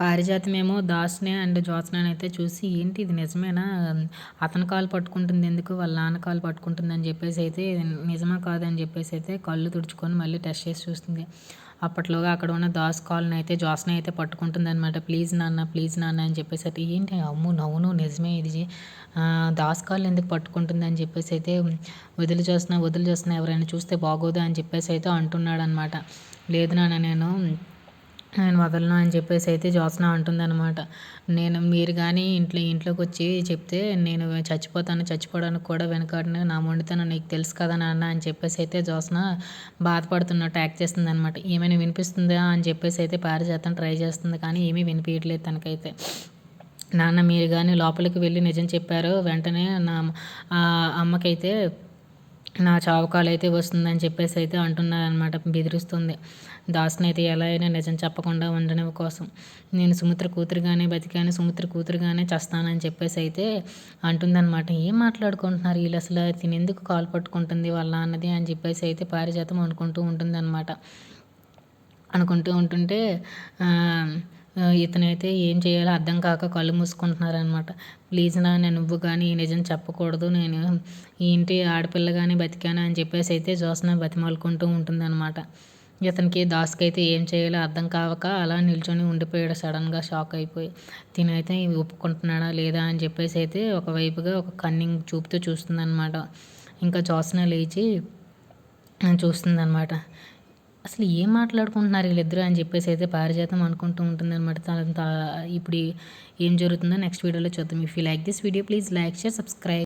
పారిజాతమేమో దాస్నే and జ్యోత్స్నాని అయితే చూసి ఏంటి ఇది నిజమేనా? అతని కాలు పట్టుకుంటుంది ఎందుకు? వాళ్ళ నాన్న కాలు పట్టుకుంటుందని చెప్పేసి అయితే నిజమా కాదని చెప్పేసి అయితే కళ్ళు తుడుచుకొని మళ్ళీ టెస్ట్ చేసి చూస్తుంది. అప్పట్లోగా అక్కడ ఉన్న దాస్ కాల్‌ని అయితే జ్యోత్స్న అయితే పట్టుకుంటుందనమాట. ప్లీజ్ నాన్న, ప్లీజ్ నాన్న అని చెప్పేసి అయితే ఏంటి అమ్ము అవును నిజమే ఇది దాస్ కాల్ ఎందుకు పట్టుకుంటుందని చెప్పేసి అయితే వదిలి చేస్తున్నా వదిలి చేస్తున్నా ఎవరైనా చూస్తే బాగోదు అని చెప్పేసి అయితే అంటున్నాడనమాట. లేదు నాన్న నేను నేను వదలను అని చెప్పేసి అయితే జ్యోత్స్న అంటుందనమాట. నేను మీరు కానీ ఇంట్లో ఇంట్లోకి వచ్చి చెప్తే నేను చచ్చిపోతాను. చచ్చిపోవడానికి కూడా వెనకాడిన నా మొండితనం నీకు తెలుసు కదా నాన్న అని చెప్పేసి అయితే జ్యోత్స్న బాధపడుతున్నట్టు యాక్ట్ చేస్తుందనమాట. ఏమైనా వినిపిస్తుందా అని చెప్పేసి అయితే పారిజాతం ట్రై చేస్తుంది. కానీ ఏమీ వినిపించట్లేదు తనకైతే. నాన్న మీరు కానీ లోపలికి వెళ్ళి నిజం చెప్పారు వెంటనే నా అమ్మకైతే నా చావు అయితే వస్తుందని చెప్పేసి అయితే అంటున్నారనమాట. బెదిరిస్తుంది. దాస్‌నైతే ఎలా అయినా నిజం చెప్పకుండా ఉండడం కోసం. నేను సుమిత్ర కూతురుగానే బతికాను. సుమిత్ర కూతురుగానే చస్తానని చెప్పేసి అయితే అంటుందనమాట. ఏం మాట్లాడుకుంటున్నారు ఈళ్ళసల? తినెందుకు కాలు పట్టుకుంటుంది వాళ్ళ అన్నది అని చెప్పేసి అయితే పారిజాతం అనుకుంటూ ఉంటుందన్నమాట అనుకుంటూ ఉంటుంటే ఇతనైతే ఏం చేయాలో అర్థం కాక కళ్ళు మూసుకుంటున్నారనమాట. ప్లీజ్ నాన్న నువ్వు కానీ ఈ నిజం చెప్పకూడదు. నేను ఈ ఇంటి ఆడపిల్లగానే బతికాను అని చెప్పేసి అయితే జ్యోత్స్న బతిమాలుకుంటూ ఉంటుందనమాట. ఇతనికి దాస్‌కైతే ఏం చేయాలో అర్థం కావక అలా నిల్చొని ఉండిపోయాడు సడన్గా షాక్ అయిపోయి. తినైతే ఒప్పుకుంటున్నాడా లేదా అని చెప్పేసి అయితే ఒకవైపుగా ఒక కన్నింగ్ చూపుతూ చూస్తుందనమాట. ఇంకా జోసన లేచి చూస్తుందన్నమాట అసలు ఏం మాట్లాడుకుంటున్నారు ఈళ్ళిద్దరు అని చెప్పేసి అయితే పారిజాతం అనుకుంటూ ఉంటుందన్నమాట తనంత ఇప్పుడు ఏం జరుగుతుందో నెక్స్ట్ వీడియోలో చూద్దాం. If you like this video please like, share, subscribe.